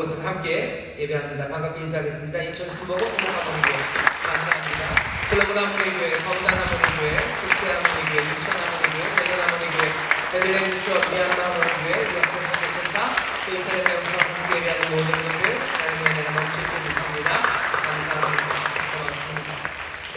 것을 함께 예배합니다. 반갑게 인사하겠습니다. 인천 순복음 홍보가문교회 감사합니다. 클로브 나무의교회, 검단 나무의교회, 국제 나무의교회, 인천 나무의교회, 대전 나무의교회, 베들레헴 주업 미얀마 역전선교센터, 또 인터넷 영상 함께 예배하는 모든 분들 하나님의 은혜가 넘치고 있습니다. 감사합니다. 고맙습니다.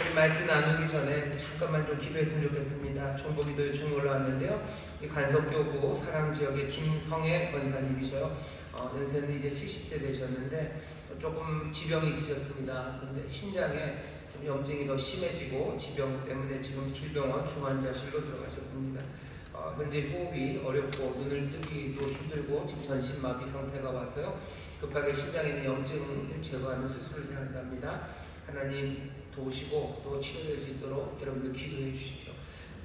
우리 말씀 나누기 전에 잠깐만 좀 기도했으면 좋겠습니다. 총보기도 요청이 올라왔는데요. 이 간석교구 사랑 지역의 김성애 권사님이셔요. 어, 연세는 이제 70세 되셨는데 조금 지병이 있으셨습니다. 근데 신장에 좀 염증이 더 심해지고 지병 때문에 지금 길병원 중환자실로 들어가셨습니다. 어, 현재 호흡이 어렵고 눈을 뜨기도 힘들고 지금 전신 마비 상태가 와서요. 급하게 신장에 있는 염증을 제거하는 수술을 해야 한답니다. 하나님 도우시고 또 치료될 수 있도록 여러분들 기도해 주십시오.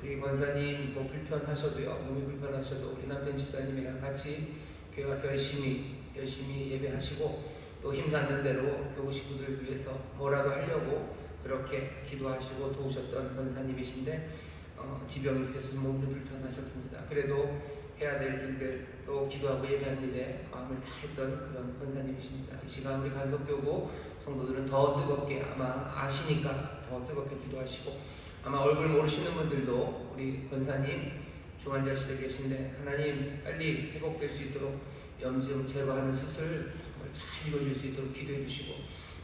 우리 권사님 뭐 불편하셔도요, 몸이 불편하셔도 우리 남편 집사님이랑 같이 교회 와서 열심히 열심히 예배하시고 또 힘 닿는 대로 교우 식구들을 위해서 뭐라도 하려고 그렇게 기도하시고 도우셨던 권사님이신데 어, 지병이 있어서 몸이 불편하셨습니다. 그래도 해야 될 일들 또 기도하고 예배하는 일에 마음을 다했던 그런 권사님이십니다. 이 시간 우리 간섭교고 성도들은 더 뜨겁게 아마 아시니까 더 뜨겁게 기도하시고 아마 얼굴 모르시는 분들도 우리 권사님 중환자실에 계신데 하나님 빨리 회복될 수 있도록 염증 제거하는 수술 잘 이루어질 수 있도록 기도해 주시고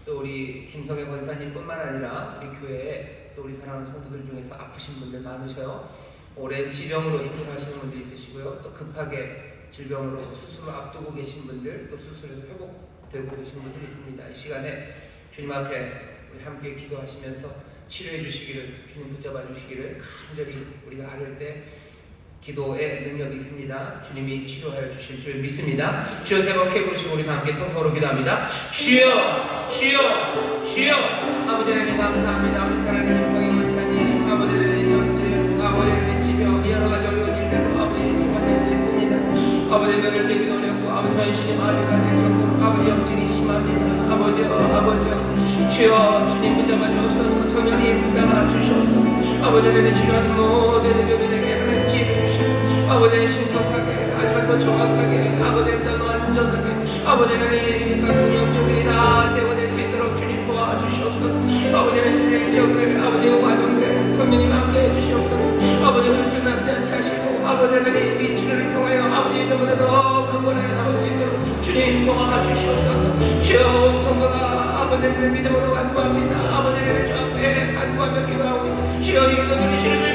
또 우리 김성애 권사님뿐만 아니라 우리 교회에 또 우리 사랑하는 성도들 중에서 아프신 분들 많으셔요. 오랜 지병으로 힘들어하시는 분들 있으시고요. 또 급하게 질병으로 수술을 앞두고 계신 분들 또 수술에서 회복되고 계신 분들 있습니다. 이 시간에 주님 앞에 우리 함께 기도하시면서 치료해 주시기를 주님 붙잡아 주시기를 간절히 우리가 아뢰 때 기도의 능력이 있습니다. 주님이 치료하여 주실 줄 믿습니다. 주여 세번 부르시고 우리 다 함께 통성으로 기도합니다. 주여, 주여, 주여. 아버지 하나님 감사합니다. 우리 사랑하는 성의 원사님, 아버지 하나님 염증, 아버지 지병, 여러 가지 어려운 일들로 아버지 주관되시겠습니다. 아버지 눈을 뜨기도 어렵고 아버지 전신이 마비가 될 정도로 아버지 염증이 심합니다. 아버지여, 아버지여, 주여 주님 붙잡아 주옵소서, 성령님 붙잡아 주시옵소서. 아버지 하나님 치료하는 모든 의료진에게 하나님 아버지 신속하게 하지만 더 정확하게 아버지보다 더 안전하게 아버지 하나님 각종 염증들이 다 제거될 수 있도록 주님 도와주시옵소서. 아버지 하나님 수행자들 아버지 와중들 성령님 함께 해주시옵소서. 아버지 훌쩍 남지 않게 하시고 아버지 하나님 이 치료를 통하여 아버지 이름보다 더 근본하게 나올 수 있도록 주님 도와주시옵소서. 주여 온 성도가 아버지 하나님 믿음으로 간구합니다. 아버지 하나님 주 앞에 간구하며 기도하오니 주여 이 기도 들으시는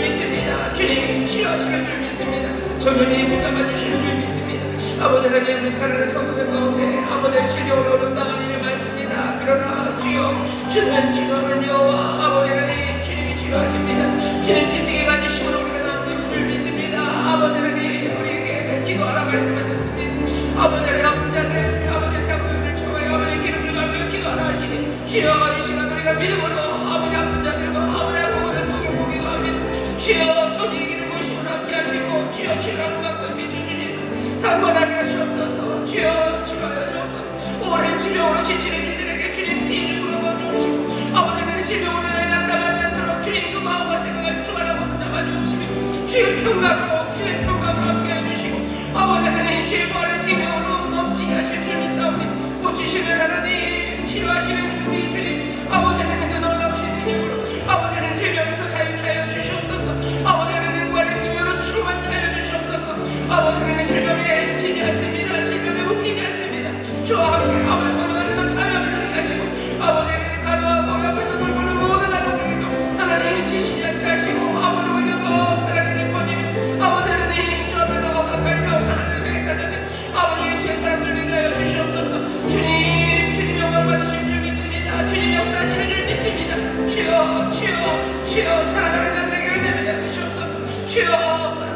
성령님 붙잡아 주시는 줄 믿습니다. 아버지 하나님 사랑하는 성도들 가운데 아버지의 치료로 어렵다는 일이 많습니다. 그러나 주여 주는 치료하는 여호와 아버지 하나님 주님이 치료하십니다. 주님 지치게 만주심으로 우리가 남는 줄 믿습니다. 아버지 하나님 우리에게 기도하라 말씀하셨습니다. 아버지 하나님 아픈 자들 아버지 장군을 청하여 아버지 기름을 가르며 기도하라 하시니 주여 이 시간 우리가 믿음으로 아버지 아픈 자들과 아버지 아픈 것을 속여 기도 합니다. 주여 주여 치료하는 박선 비춰주시소 단번하게 하시옵소서 주여 치료하여 주옵소서 오랜 질병으로 지치는 이들에게 주님 수임을 물어봐 주옵시고 아버지는 질병으로 난담하지 않도록 주님 그 마음과 생각을 주관하고 붙잡아 주옵시며 주의 평강으로 주의 평강으로 함께 해주시고 아버지는 주의 부활의 생명으로 넘치게 하실 줄 믿사오니 고치시는 하나님 치료하시는 주여 주여 사랑하는 자들에게 은혜를 베푸시옵소서. 주여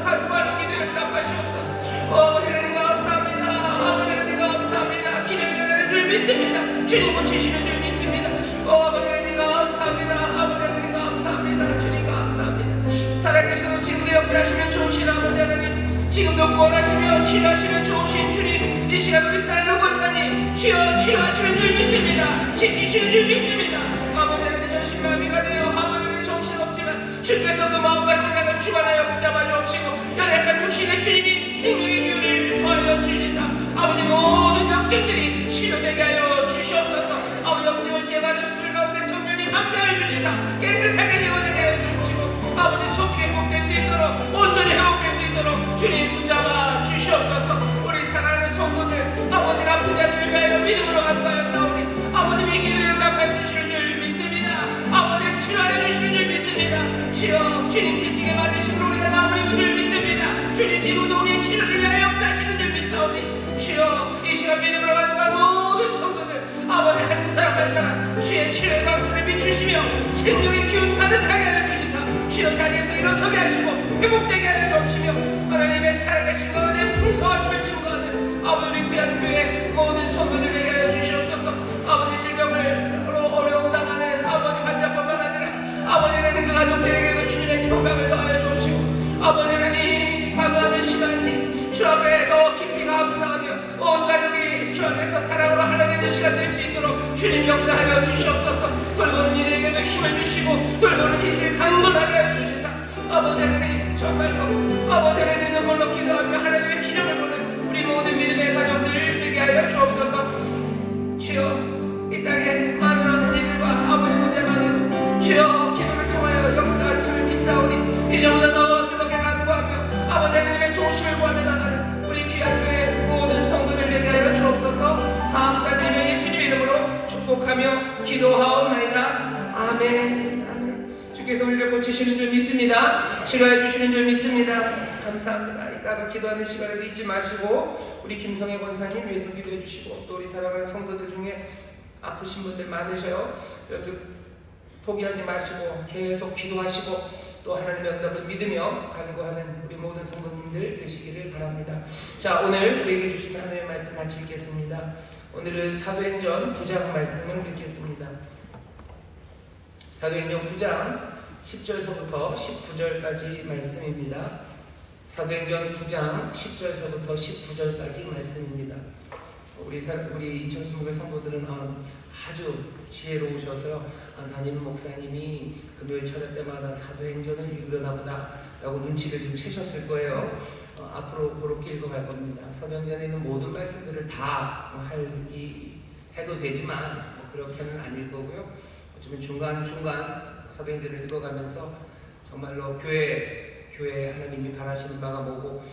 하루하루 기도를 답하시옵소서. 아버지 하나님 감사합니다. 아버지 하나님 감사합니다. 하는 줄 믿습니다. 주님 고치시는 줄 믿습니다. 아버지 하나님 감사합니다. 아버지 하나님 감사합니다. 주님 감사합니다. 살아계셔도 지금도 역사하시면 좋으신 아버지 하나님 지금도 구원하시며 치료하시면 좋으신 주님 이 시간 우리 사랑하는 권사님 치료 치료하시는 줄 믿습니다. 지키시는 줄 믿습니다. 아버지 하나님 정신마비가 되어 아버지 주께서도 마음과 생각을 주관하여 붙잡아 주옵시고 연약한 육신의 주님이 생명의 기운을 더하여 주시사 아버지 모든 영 염증들이 치료되게 하여 주시옵소서. 아버지 염증을 제거하는 수술 가운데 성령님 함께하여 주시사 깨끗하게 되어내게 하여 주시고 아버지 속히 회복될 수 있도록 온전히 회복될 수 있도록 주님 붙잡아 주시옵소서. 우리 사랑하는 성도들 아버지 아픈 자들을 위하여 믿음으로 간구하여 싸우니 아버님 이 기회를 갚아 주시는 줄 믿습니다. 아버님 믿습니다 주여 주님 지지게 만드시고 우리가 마무리 줄 믿습니다. 주님 지금도 우리의 치료를 위하여 역사하시는 줄 믿사오니 주여 이 시간 믿음으로 간구한 모든 성도들 아버지 한 사람 한 사람 주의 치료의 방수를 비추시며 생명의 기운 가득하게 하여 주시사 주여 자리에서 일어서게 하시고 회복되게 하여 주시며 하나님의 것 은혜 풍성하심을 증거하는 아버지 우리 귀한 교회 모든 성도들에게 주님 역사하여 주시옵소서. 돌보는 이들에게도 힘을 주시고 돌보는 이들을 강건하게 하여 주시사. 아버지 하나님 정말로 아버지 하나님 눈물로 기도하며 하나님의 기념을 보는 우리 모든 믿음의 가족들 되게 하여 주옵소서 기도하옵나이다. 아멘. 아멘. 주께서 우리를 고치시는 줄 믿습니다. 치료해 주시는 줄 믿습니다. 감사합니다. 이따가 기도하는 시간에도 잊지 마시고 우리 김성애 권사님 위해서 기도해 주시고 또 우리 사랑하는 성도들 중에 아프신 분들 많으셔요. 포기하지 마시고 계속 기도하시고 또 하나님의 응답을 믿으며 간구하는 우리 모든 성도님들 되시기를 바랍니다. 자 오늘 우리에게 주신 하나님의 말씀 같이 읽겠습니다. 오늘은 사도행전 9장 말씀을 읽겠습니다. 사도행전 9장 10절서부터 19절까지 말씀입니다. 사도행전 9장 10절서부터 19절까지 말씀입니다. 우리 사, 우리 이천수목의 성도들은 아, 아주 지혜로우셔서 아, 담임 목사님이 금요일 철회 때마다 사도행전을 읽으려나 보다라고 눈치를 좀 채셨을 거예요. 어, 앞으로 그렇게 읽어갈 겁니다. 사도행전에 있는 모든 말씀들을 다할 이 해도 되지만 뭐 그렇게는 아닐 거고요. 어쩌면 중간 중간 사도행전을 읽어가면서 정말로 교회 교회 하나님이 바라시는 바가 뭐고